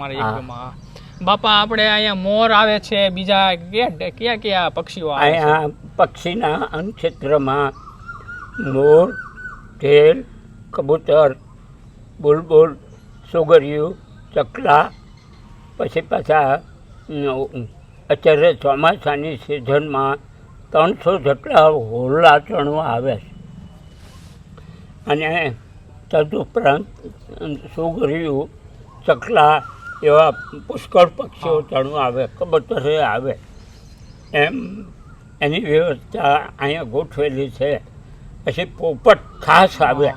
મારા બાપા આપણે અહીંયા મોર આવે છે બીજા કયા કયા કયા પક્ષીઓ અહીંયા પક્ષીના અન્નક્ષેત્રમાં મોર ઢેલ કબૂતર બુલબુલ સુગરિયું ચકલા પછી પાછા અત્યારે ચોમાસાની સિઝનમાં ત્રણસો જેટલા હોલા ચણો આવે છે. અને તદુપરાંત સુગરિયું ચકલા એવા પુષ્કળ પક્ષીઓ ચણવા આવે કબૂતરે આવે. એમ એની વ્યવસ્થા અહીંયા ગોઠવેલી છે. પછી પોપટ ખાસ આવે.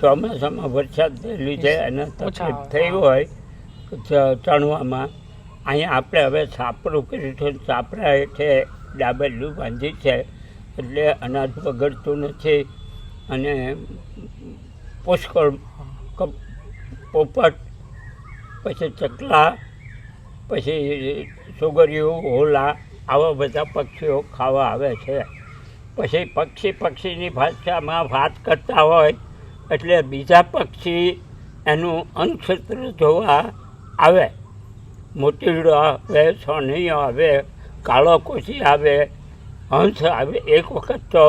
ચોમાસામાં વરસાદ થયેલી છે અને તકલીફ થઈ હોય ચણવામાં. અહીંયા આપણે હવે છાપરું કર્યું છે છાપરા હેઠે ડાબેલું બાંધી છે. એટલે અનાજ બગડતું નથી અને પુષ્કળ પોપટ પછી ચકલા, પછી સુગરિયું હોલા આવા બધા પક્ષીઓ ખાવા આવે છે. પછી પક્ષી પક્ષીની ભાષામાં વાત કરતા હોય, એટલે બીજા પક્ષી એનું અંગક્ષેત્ર જોવા આવે. મોતીડો આવે, સોનૈયો આવે કાળો કોશી આવે, હંસ આવે, એક વખત તો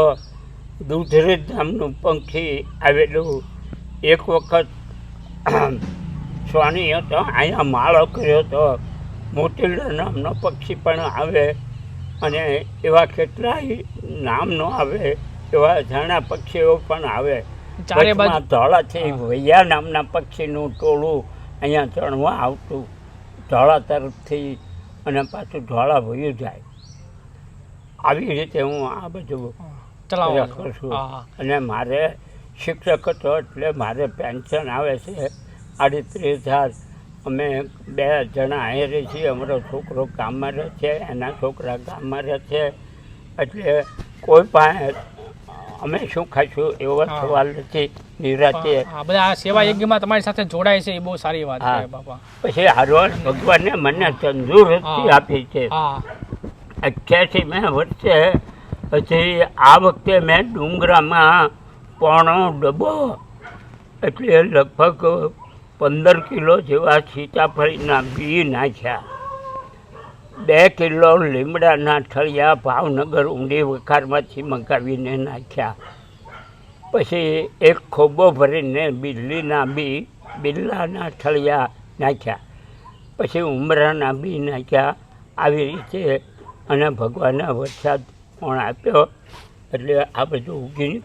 દૂધરેજ નામનું પંખી આવેલું, એક વખત સ્વામી હતો. અહીંયા માળો કર્યો હતો. મોતીલા નામનો પક્ષી પણ આવે અને એવા કેટલાય નામનો આવે એવા ઝાણા પક્ષીઓ પણ આવે. ધોળાથી વૈયા નામના પક્ષીનું ટોળું અહીંયા ચણવા આવતું. ધોળા તરફથી અને પાછું ધોળા વયું જાય. આવી રીતે હું આ બધું ચલાવો છું. અને મારે શિક્ષક હતો એટલે મારે પેન્શન આવે છે. આડત્રીસ હજાર. અમે બે જણા અહીં રહે છીએ. અમારો છોકરો ગામમાં રહે છે એના છોકરા ગામમાં રહે છે. એટલે કોઈ પાસે અમે શું ખાઈશું એવો સવાલ નથી. નિરાતે બધા આ સેવા યજ્ઞમાં તમારી સાથે જોડાય છે. એ બહુ સારી વાત છે બાપા. પછી હારવાર ભગવાને મને તંદુરસ્તી આપી છે. અઠ્યાસી મેં વર્ષે પછી આ વખતે મેં ડુંગરામાં પોણો ડબ્બો એટલે લગભગ પંદર કિલો જેવા સીતાફળીના બી નાખ્યા. બે કિલો લીમડાના ઠળિયા ભાવનગર ઊંડી વખારમાંથી મંગાવીને નાખ્યા. પછી એક ખોબો ભરીને બિલ્લીના બી, બિલ્લાના ઠળિયા નાખ્યા. પછી ઉમરાના બી નાખ્યા. આવી રીતે અને ભગવાનના વરસાદ પણ આપ્યો. એટલે આ બધું ઉગી